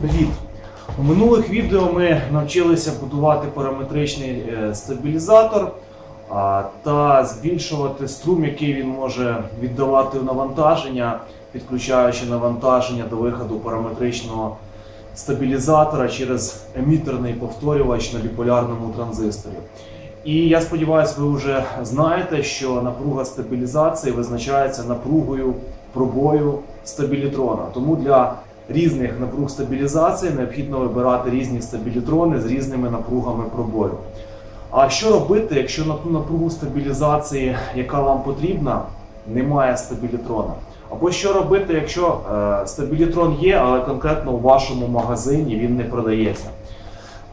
Привіт! У минулих відео ми навчилися будувати параметричний е, стабілізатор та збільшувати струм, який він може віддавати в навантаження, підключаючи навантаження до виходу параметричного стабілізатора через емітерний повторювач на біполярному транзисторі. І я сподіваюся, ви вже знаєте, що напруга стабілізації визначається напругою пробою стабілітрона. Тому для різних напруг стабілізації необхідно вибирати різні стабілітрони з різними напругами пробою. А що робити, якщо на ту напругу стабілізації, яка вам потрібна, немає стабілітрона? Або що робити, якщо е, стабілітрон є, але конкретно у вашому магазині він не продається?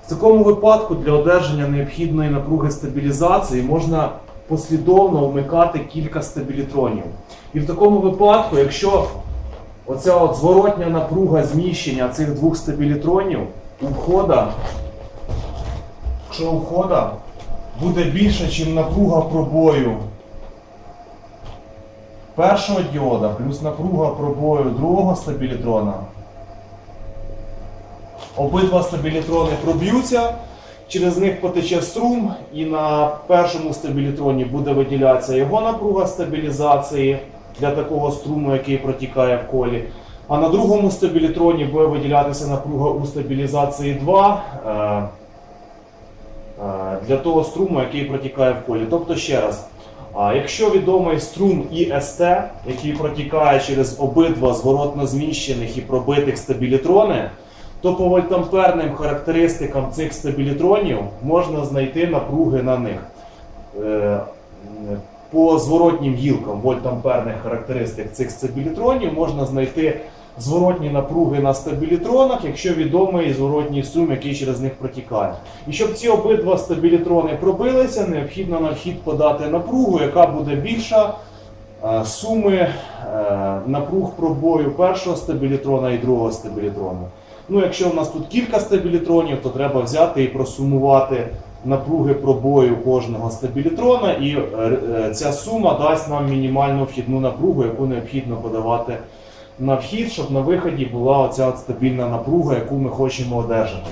В такому випадку для одержання необхідної напруги стабілізації можна послідовно вмикати кілька стабілітронів. І в такому випадку, якщо оця от зворотня напруга зміщення цих двох стабілітронів у входа, якщо у входа буде більше, ніж напруга пробою. Першого діода, плюс напруга пробою другого стабілітрона, обидва стабілітрони проб'ються, через них потече струм, і на першому стабілітроні буде виділятися його напруга стабілізації для такого струму, який протікає в колі. А на другому стабілітроні буде виділятися напруга у стабілізації 2 е, е, для того струму, який протікає в колі. Тобто ще раз. Якщо відомий струм ІСТ, який протікає через обидва зворотно зміщених і пробитих стабілітрони, то по вольтамперним характеристикам цих стабілітронів можна знайти напруги на них. По зворотнім гілкам вольтамперних характеристик цих стабілітронів можна знайти зворотні напруги на стабілітронах, якщо відомий зворотній струм, який через них протікає. І щоб ці обидва стабілітрони пробилися, необхідно на вхід подати напругу, яка буде більша е, суми е, напруг пробою першого стабілітрона і другого стабілітрона. Ну, якщо у нас тут кілька стабілітронів, то треба взяти і просумувати напруги пробою кожного стабілітрона, і е, е, ця сума дасть нам мінімальну вхідну напругу, яку необхідно подавати на вхід, щоб на виході була оця от стабільна напруга, яку ми хочемо одержати.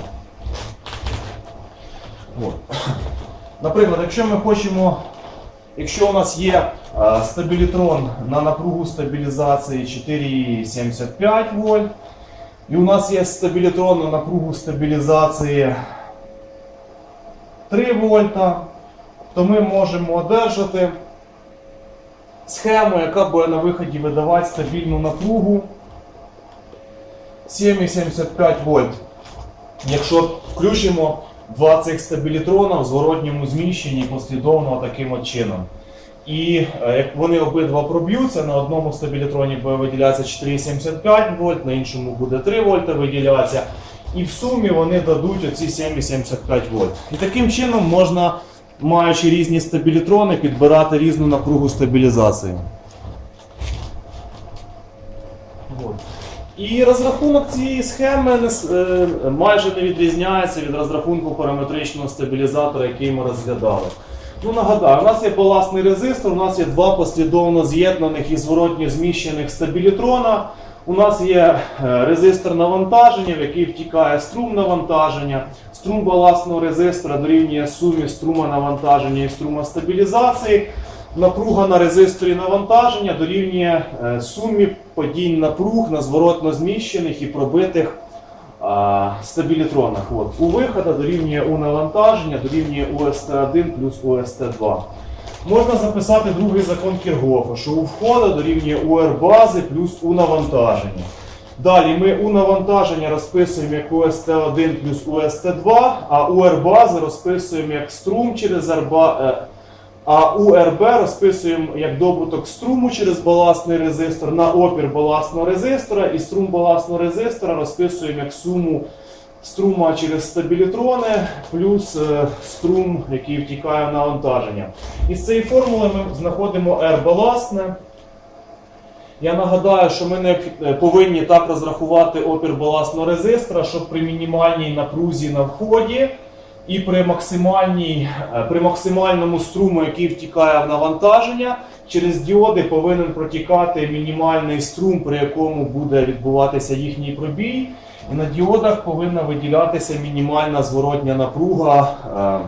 Наприклад, якщо ми хочемо, якщо у нас є е, стабілітрон на напругу стабілізації 4,75 вольт, і у нас є стабілітрон на напругу стабілізації 3 вольта, то ми можемо одержати схему, яка буде на виході видавати стабільну напругу 7,75 вольт. Якщо включимо два цих стабілітрона в зворотньому зміщенні послідовно таким от чином. І е, як вони обидва проб'ються, на одному стабілітроні буде виділятися 4,75 вольт, на іншому буде 3 вольта виділятися. І в сумі вони дадуть оці 7,75 вольт. І таким чином можна, маючи різні стабілітрони, підбирати різну напругу стабілізації. І розрахунок цієї схеми е, майже не відрізняється від розрахунку параметричного стабілізатора, який ми розглядали. Ну, нагадаю, у нас є балансний резистор, у нас є два послідовно з'єднаних і зворотньо зміщених стабілітрона. У нас є е, резистор навантаження, в який втікає струм навантаження. Струм балансного резистора дорівнює сумі струма навантаження і струма стабілізації. Напруга на резисторі навантаження дорівнює е, сумі падінь напруг на зворотно зміщених і пробитих стабілітронах. От. У виходу дорівнює у навантаження, дорівнює УСТ1 плюс УСТ2. Можна записати другий закон Кіргофа, що у входу дорівнює УР бази плюс У навантаження. Далі ми у навантаження розписуємо як УСТ1 плюс УСТ2, а УР бази розписуємо як струм через РБА. е, А УРБ розписуємо як добуток струму через балансний резистор на опір балансного резистора, і струм балансного резистора розписуємо як суму струма через стабілітрони плюс е, струм, який втікає в навантаження. Із цієї формули ми знаходимо R балансне. Я нагадаю, що ми не е, повинні так розрахувати опір балансного резистора, щоб при мінімальній напрузі на вході і при, максимальній, е, при максимальному струму, який втікає в навантаження, через діоди повинен протікати мінімальний струм, при якому буде відбуватися їхній пробій. На діодах повинна виділятися мінімальна зворотня напруга, е,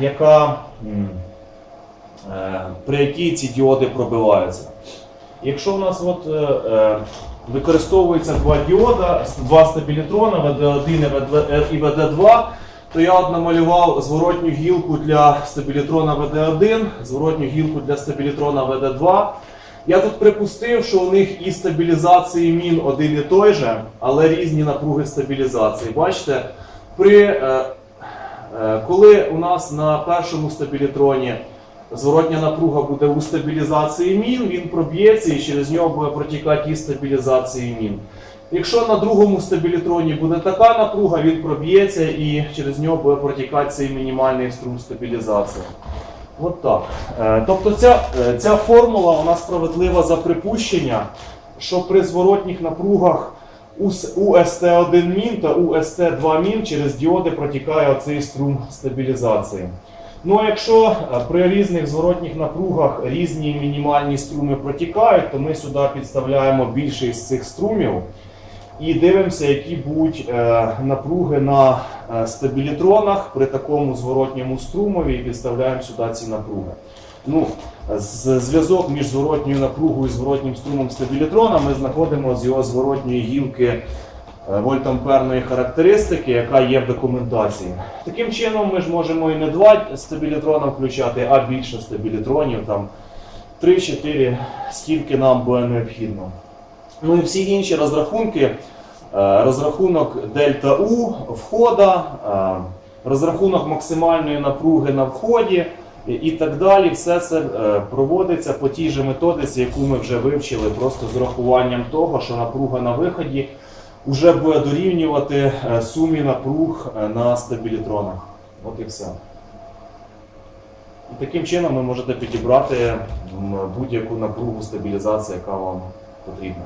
яка, е, при якій ці діоди пробиваються. Якщо у нас от, е, використовується два діода, два стабілітрона, ВД1 і ВД- і ВД2, то я от намалював зворотню гілку для стабілітрона ВД1, зворотню гілку для стабілітрона ВД2. Я тут припустив, що у них і стабілізації мін один і той же, але різні напруги стабілізації. Бачите, при, е, е, коли у нас на першому стабілітроні зворотня напруга буде у стабілізації мін, він проб'ється і через нього буде протікати і стабілізації мін. Якщо на другому стабілітроні буде така напруга, він проб'ється і через нього буде протікати цей мінімальний струм стабілізації. От так. Е, Тобто ця, е, ця формула вона справедлива за припущення, що при зворотніх напругах у ст 1 мін та у СТ2 мін через діоди протікає оцей струм стабілізації. Ну а якщо е, при різних зворотніх напругах різні мінімальні струми протікають, то ми сюди підставляємо більший з цих струмів і дивимося, які будуть напруги на стабілітронах при такому зворотньому струмові і підставляємо сюди ці напруги. Ну, зв'язок між зворотньою напругою і зворотнім струмом стабілітрона ми знаходимо з його зворотньої гілки е, вольтамперної характеристики, яка є в документації. Таким чином, ми ж можемо і не два стабілітрона включати, а більше стабілітронів, там 3-4, скільки нам буде необхідно. Ну і всі інші розрахунки, е, розрахунок дельта У входа, е, розрахунок максимальної напруги на вході і- так далі. Все це е, проводиться по тій же методиці, яку ми вже вивчили, просто з урахуванням того, що напруга на виході вже буде дорівнювати е, сумі напруг е, на стабілітронах. От і все. І таким чином ви можете підібрати будь-яку напругу стабілізації, яка вам потрібна.